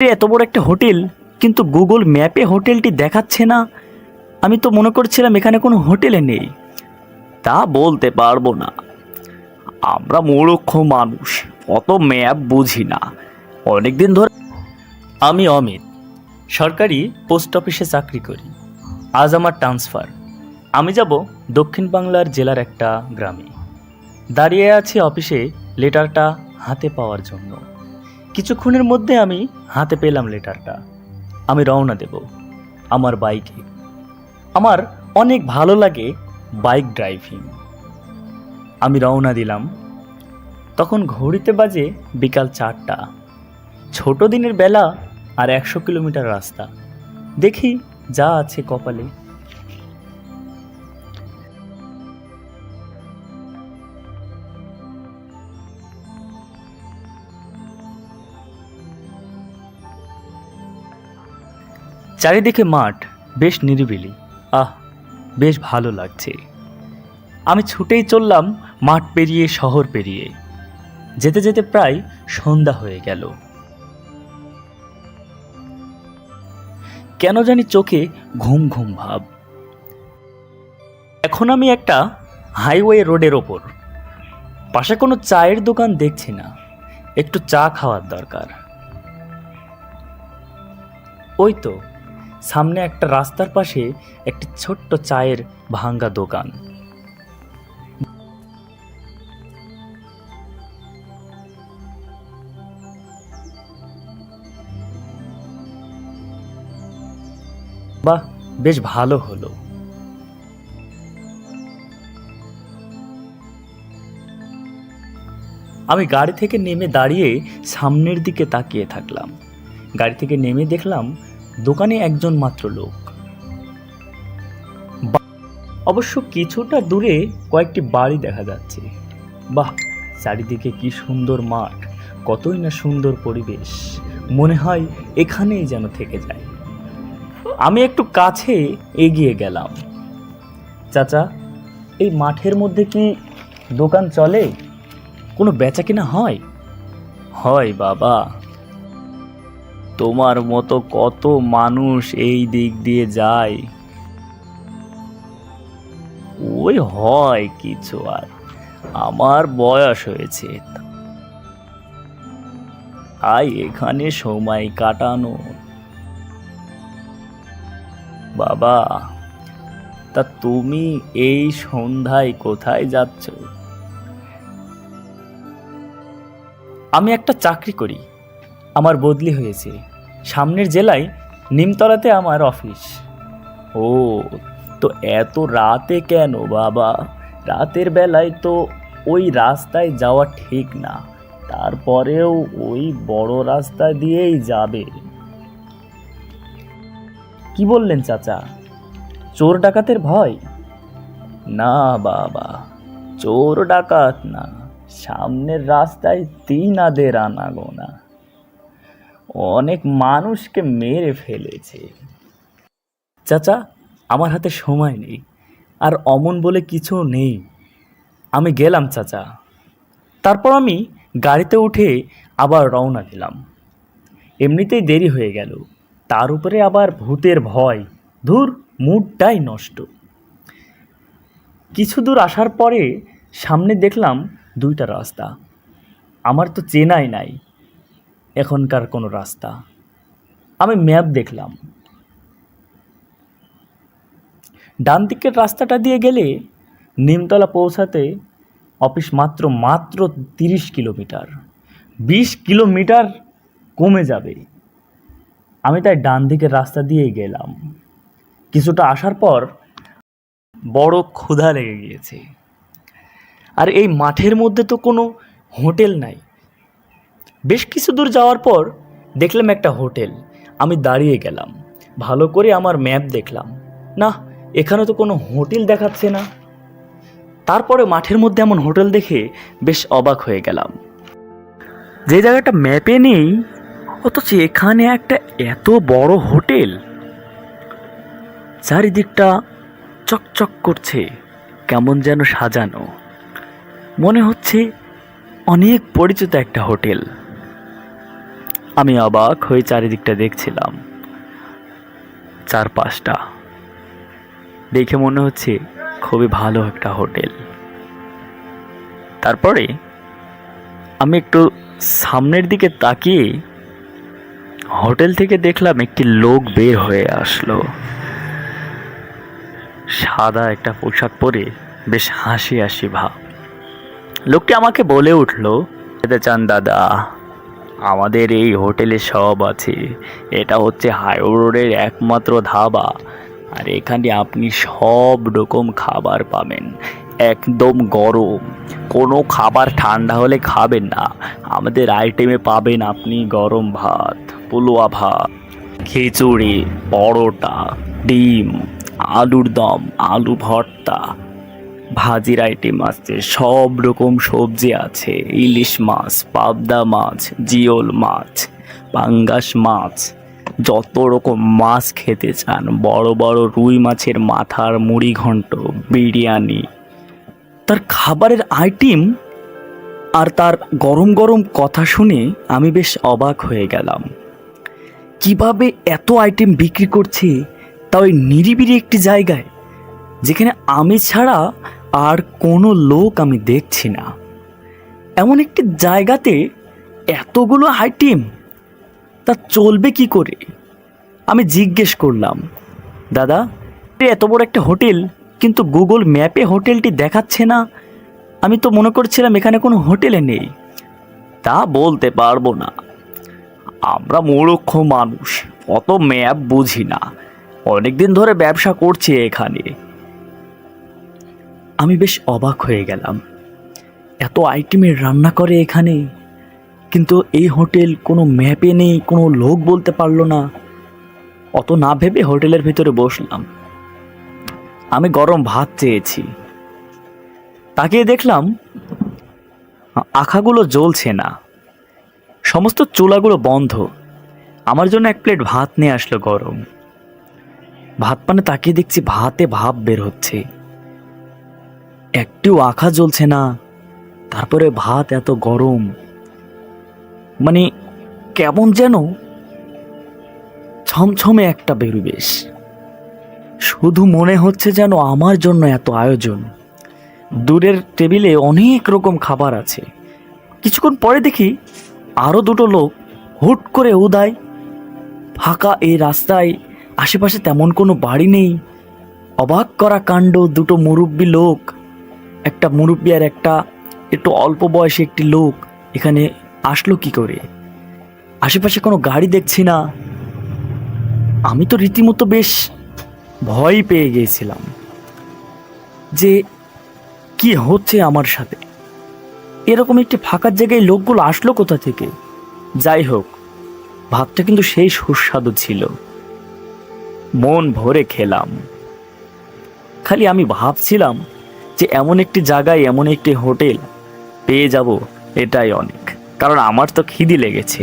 এত বড় একটা হোটেল, কিন্তু গুগল ম্যাপে হোটেলটি দেখাচ্ছে না। আমি তো মনে করছিলাম এখানে কোনো হোটেলে নেই। তা বলতে পারব না। আমরা মূর্খ মানুষ, অত ম্যাপ বুঝি না। অনেকদিন ধরে আমি অমিত, সরকারি পোস্ট অফিসে চাকরি করি। আজ আমার ট্রান্সফার আমি যাব দক্ষিণ বাংলার জেলার একটা গ্রামে। দাঁড়িয়ে আছি অফিসে লেটারটা হাতে পাওয়ার জন্য। কিছুক্ষণের মধ্যে আমি হাতে পেলাম লেটারটা। আমি রওনা দেব আমার বাইকে। আমার অনেক ভালো লাগে বাইক ড্রাইভিং। আমি রওনা দিলাম। তখন ঘড়িতে বাজে বিকাল চারটা। ছোট দিনের বেলা আর একশো কিলোমিটার রাস্তা। দেখি যা আছে কপালে। চারিদিকে মাঠ, বেশ নিরিবিলি। আহ, বেশ ভালো লাগছে। আমি ছুটেই চললাম মাঠ পেরিয়ে শহর পেরিয়ে। যেতে যেতে প্রায় সন্ধ্যা হয়ে গেল। কেন জানি চোখে ঘুম ঘুম ভাব। এখন আমি একটা হাইওয়ে রোডের ওপর। পাশে কোনো চায়ের দোকান দেখছি না। একটু চা খাওয়ার দরকার। ওই তো সামনে একটা রাস্তার পাশে একটি ছোট্ট চায়ের ভাঙ্গা দোকান। বাহ, বেশ ভালো হলো। আমি গাড়ি থেকে নেমে দাঁড়িয়ে সামনের দিকে তাকিয়ে থাকলাম। গাড়ি থেকে নেমে দেখলাম দোকানে একজন মাত্র লোক। অবশ্য কিছুটা দূরে কয়েকটি বাড়ি দেখা যাচ্ছে। বাহ, চারিদিকে কি সুন্দর মাঠ, কতই না সুন্দর পরিবেশ। মনে হয় এখানেই যেন থেকে যায়। আমি একটু কাছে এগিয়ে গেলাম। চাচা, এই মাঠের মধ্যে কি দোকান চলে? কোনো বেচা কিনা হয়? হয় বাবা। তোমার মতো কত মানুষ এই দিক দিয়ে যায়। ওই হয় কিছু আর। আমার বয়স হয়েছে। তাই এখানে সময় কাটানো। বাবা, তা তুমি এই সন্ধ্যায় কোথায় যাচ্ছ? আমি একটা চাকরি করি। আমার বদলি হয়েছে। সামনের জেলায় নিমতলাতে আমার অফিস। ও, তো এত রাতে কেন বাবা? রাতের বেলায় তো ওই রাস্তায় যাওয়া ঠিক না। তারপরেও ওই বড় রাস্তা দিয়েই যাবে। কি বললেন চাচা? চোর ডাকাতের ভয়? না বাবা, চোর ডাকাত না। সামনের রাস্তায় তিনাদের আনাগোনা। অনেক মানুষকে মেরে ফেলেছে। চাচা, আমার হাতে সময় নেই, আর অমন বলে কিছু নেই। আমি গেলাম, চাচা। তারপর আমি গাড়িতে উঠে আবার রওনা দিলাম। এমনিতেই দেরি হয়ে গেল। তার উপরে আবার ভূতের ভয়। ধুর, মুডটাই নষ্ট। কিছু দূর আসার পরে সামনে দেখলাম দুইটা রাস্তা। আমার তো চেনাই নাই। এখনকার কোনো রাস্তা। আমি ম্যাপ দেখলাম। ডান দিকের রাস্তাটা দিয়ে গেলে নিমতলা পৌঁছাতে অফিস মাত্র মাত্র তিরিশ কিলোমিটার। বিশ কিলোমিটার কমে যাবে। আমি তাই ডান দিকের রাস্তা দিয়েই গেলাম। কিছুটা আসার পর বড় ক্ষুধা লেগে গিয়েছে। আর এই মাঠের মধ্যে তো কোনো হোটেল নাই। বেশ কিছু দূর যাওয়ার পর দেখলাম একটা হোটেল। আমি দাঁড়িয়ে গেলাম। ভালো করে আমার ম্যাপ দেখলাম। না এখানে তো কোনো হোটেল দেখাচ্ছে না। তারপরে মাঠের মধ্যে এমন হোটেল দেখে বেশ অবাক হয়ে গেলাম। যে জায়গাটা ম্যাপে নেই, অথচ এখানে একটা এত বড় হোটেল। চারিদিকটা চকচক করছে, কেমন যেন সাজানো। মনে হচ্ছে অনেক পরিচিত একটা হোটেল। আমি অবাক হয়ে চারিদিকটা দেখছিলাম। চারপাশটা। দেখে মনে হচ্ছে খুবই ভালো একটা হোটেল। তারপরে আমি একটু সামনের দিকে তাকিয়ে হোটেল থেকে দেখলাম একটি লোক বের হয়ে আসলো। সাদা একটা পোশাক পরে বেশ হাসি হাসি ভাব। লোকটি আমাকে বলে উঠল যেতে চান দাদা? আমাদের এই হোটেলে সব আছে। এটা হচ্ছে হাইওয়ে রোডের একমাত্র ধাবা। আর এখানে আপনি সব রকম খাবার পাবেন। একদম গরম। কোনো খাবার ঠান্ডা হলে খাবেন না। আমাদের আইটেমে পাবেন আপনি গরম ভাত, পুলুয়া ভাত, খিচুড়ি, পরোটা, ডিম, আলুর দম, আলু ভর্তা ভাজির আইটেম আছে সব রকম সবজি আছে, ইলিশ মাছ, পাবদা মাছ, জিওল মাছ, পাঙ্গাস মাছ, যত রকম মাছ খেতে চান, বড় বড় রুই মাছের মাথার মুড়ি ঘন্ট, বিরিয়ানি। তার খাবারের আইটেম আর তার গরম গরম কথা শুনে আমি বেশ অবাক হয়ে গেলাম। কীভাবে এত আইটেম বিক্রি করছে তা ওই নিরিবিরি একটি জায়গায়, যেখানে আমি ছাড়া আর কোনো লোক আমি দেখছি না। এমন একটি জায়গাতে এতগুলো আইটেম তা চলবে কি করে? আমি জিজ্ঞেস করলাম, দাদা এত বড় একটা হোটেল, কিন্তু গুগল ম্যাপে হোটেলটি দেখাচ্ছে না। আমি তো মনে করছিলাম এখানে কোনো হোটেলে নেই। তা বলতে পারব না। আমরা মূর্খ মানুষ, অত ম্যাপ বুঝি না। অনেকদিন ধরে ব্যবসা করছি এখানে। আমি বেশ অবাক হয়ে গেলাম। এত আইটেমের রান্না করে এখানে, কিন্তু এই হোটেল কোনো ম্যাপে নেই, কোনো লোক বলতে পারল না। অত না ভেবে হোটেলের ভিতরে বসলাম। আমি গরম ভাত চেয়েছি। তাকিয়ে দেখলাম, আখাগুলো জ্বলছে না। সমস্ত চুলাগুলো বন্ধ। আমার জন্য এক প্লেট ভাত নিয়ে আসলো গরম। ভাত পানে তাকিয়ে দেখছি ভাতে ভাব বের হচ্ছে। একটু আখা জ্বলছে না। তারপরে ভাত এত গরম। মানে কেমন যেন ছমছমে একটা বেরুবেশ। শুধু মনে হচ্ছে যেন আমার জন্য এত আয়োজন। দূরের টেবিলে অনেক রকম খাবার আছে। কিছুক্ষণ পরে দেখি আরও দুটো লোক হুট করে উদায়, ফাঁকা এই রাস্তায়, আশেপাশে তেমন কোনো বাড়ি নেই। অবাক করা কাণ্ড, দুটো মুরব্বী লোক একটা মুরব্বী আর একটা একটু অল্প বয়সী একটি লোক এখানে আসলো কি করে? আশেপাশে কোনো গাড়ি দেখছি না। আমি তো রীতিমতো বেশ ভয় পেয়ে গিয়েছিলাম যে কি হচ্ছে আমার সাথে। এরকম একটি ফাঁকার জায়গায় লোকগুলো আসলো কোথা থেকে? যাই হোক ভাতটা কিন্তু সেই সুস্বাদু ছিল। মন ভরে খেলাম। খালি আমি ভাবছিলাম যে এমন একটি জায়গায়, এমন একটি হোটেল পেয়ে যাব, এটাই অনেক। কারণ আমার তো খিদি লেগেছে।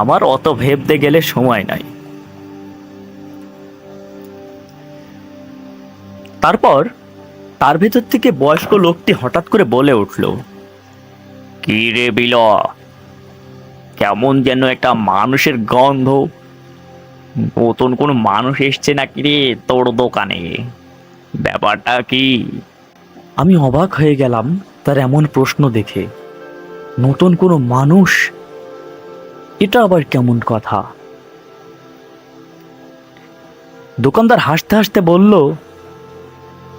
আমার অত ভেবতে গেলে সময় নাই। তারপর তার ভেতর থেকে বয়স্ক লোকটি হঠাৎ করে বলে উঠল, কি রে বিল কেমন যেন একটা মানুষের গন্ধ। নতুন কোনো মানুষ এসছে নাকি রে তোর দোকানে? ব্যাপারটা কি? আমি অবাক হয়ে গেলাম তার এমন প্রশ্ন দেখে। নতুন কোনো মানুষ? এটা আবার কেমন কথা? দোকানদার হাসতে হাসতে বলল,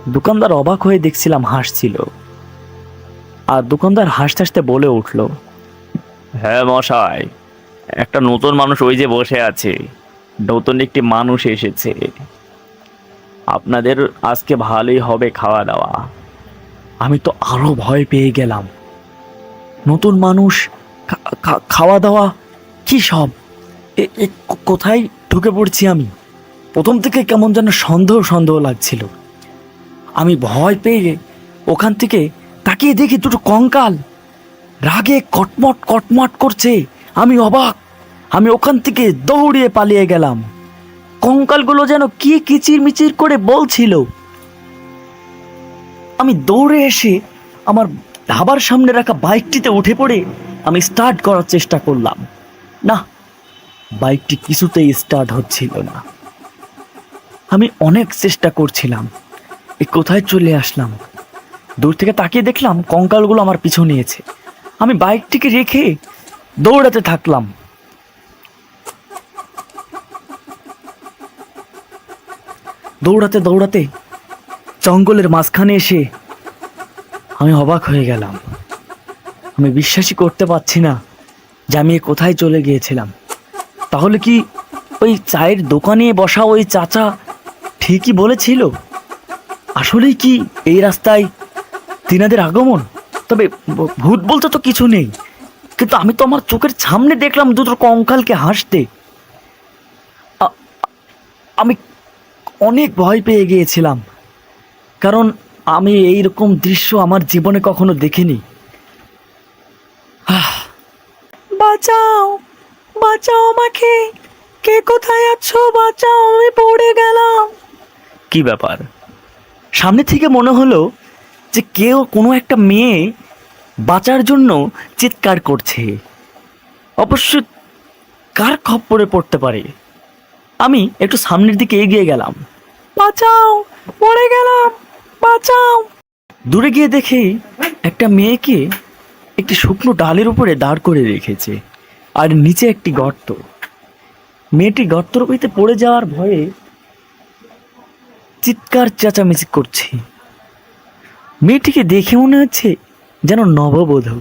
দোকানদার অবাক হয়ে দেখছিলাম হাসছিল। আর দোকানদার হাসতে হাসতে বলে উঠল হ্যাঁ মশাই, একটা নতুন মানুষ ওই যে বসে আছে, নতুন একটি মানুষ এসেছে। আপনাদের আজকে ভালোই হবে খাওয়া দাওয়া। আমি তো আরও ভয় পেয়ে গেলাম। নতুন মানুষ খাওয়া দাওয়া কি সব? কোথায় ঢুকে পড়ছি আমি? প্রথম থেকে কেমন যেন সন্দেহ সন্দেহ লাগছিল। আমি ভয় পেয়ে ওখান থেকে তাকিয়ে দেখি দুটো কঙ্কাল। রাগে কটমট কটমট করছে। আমি অবাক। আমি ওখান থেকে দৌড়িয়ে পালিয়ে গেলাম। কঙ্কালগুলো যেন কি কিচির মিচির করে বলছিল। আমি দৌড়ে এসে আমার ধাবার সামনে রাখা বাইকটিতে উঠে পড়ে আমি স্টার্ট করার চেষ্টা করলাম। না, বাইকটি কিছুতেই স্টার্ট হচ্ছিল না। আমি অনেক চেষ্টা করছিলাম, এ কোথায় চলে আসলাম? দূর থেকে তাকিয়ে দেখলাম কঙ্কালগুলো আমার পিছু নিয়েছে। আমি বাইকটিকে রেখে দৌড়াতে থাকলাম। দৌড়াতে দৌড়াতে জঙ্গলের মাঝখানে এসে আমি অবাক হয়ে গেলাম। আমি বিশ্বাসই করতে পারছি না যে আমি কোথায় চলে গিয়েছিলাম। তাহলে কি ওই চায়ের দোকানে বসা ওই চাচা ঠিকই বলেছিল? আসলেই কি এই রাস্তায় তিনাদের আগমন? তবে ভূত বলতে তো কিছু নেই। কিন্তু আমি তো আমার চোখের সামনে দেখলাম দুটো কঙ্কালকে হাসতে। আমি অনেক ভয় পেয়ে গিয়েছিলাম। কারণ আমি এই রকম দৃশ্য আমার জীবনে কখনো দেখিনি। বাঁচাও বাঁচাও আমাকে। কে কোথায় আছো? বাঁচাও আমি পড়ে গেলাম। কি ব্যাপার? সামনে থেকে মনে হলো যে কেউ কোনো একটা মেয়ে বাঁচার জন্য চিৎকার করছে। অবশ্য কার খপ্পরে পড়তে পারে? আমি একটু সামনের দিকে এগিয়ে গেলাম। বাঁচাও পড়ে গেলাম। বাঁচাও। দূরে গিয়ে দেখি একটা মেয়েকে একটি শুকনো ডালের উপরে দাঁড় করে রেখেছে, আর নিচে একটি গর্ত। মেয়েটি গর্তর ভিতরে পড়ে যাওয়ার ভয়ে চিৎকার চেঁচামেচি করছে। মেয়েটিকে দেখে মনে হচ্ছে যেন নববধূ।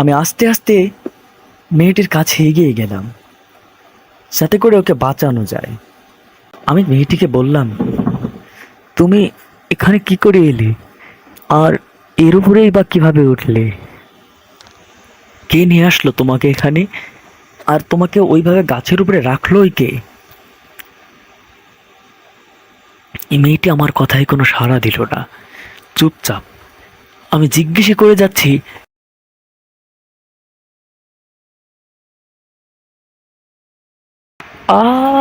আমি আস্তে আস্তে মেয়েটির কাছে এগিয়ে গেলাম। সাথে করে ওকে বাঁচানো যায়। আমি মেয়েটিকে বললাম তুমি এখানে কি করে এলে? আর এর উপরেই বা কীভাবে উঠলে? কে নিয়ে আসলো তোমাকে এখানে? আর তোমাকে ওইভাবে গাছের উপরে রাখলোই কে? এই মেয়েটি আমার কথায় কোনো সাড়া দিল না। চুপচাপ। আমি জিজ্ঞেস করে যাচ্ছি আহ!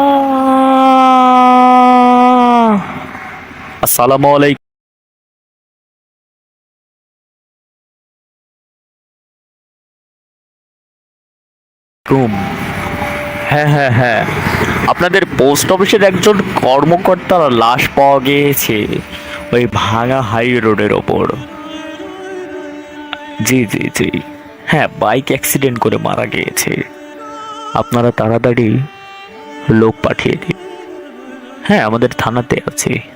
আসসালামু আলাইকুম। হ্যাঁ হ্যাঁ হ্যাঁ। আপনাদের পোস্ট অফিসের একজন কর্মকর্তার লাশ পাওয়া গিয়েছে ওই ভাঙা হাই রোডের ওপর। জি জি জি। হ্যাঁ বাইক অ্যাক্সিডেন্ট করে মারা গিয়েছে। আপনারা তাড়াতাড়ি লোক পাঠিয়ে দিন। হ্যাঁ আমাদের থানাতে আছে।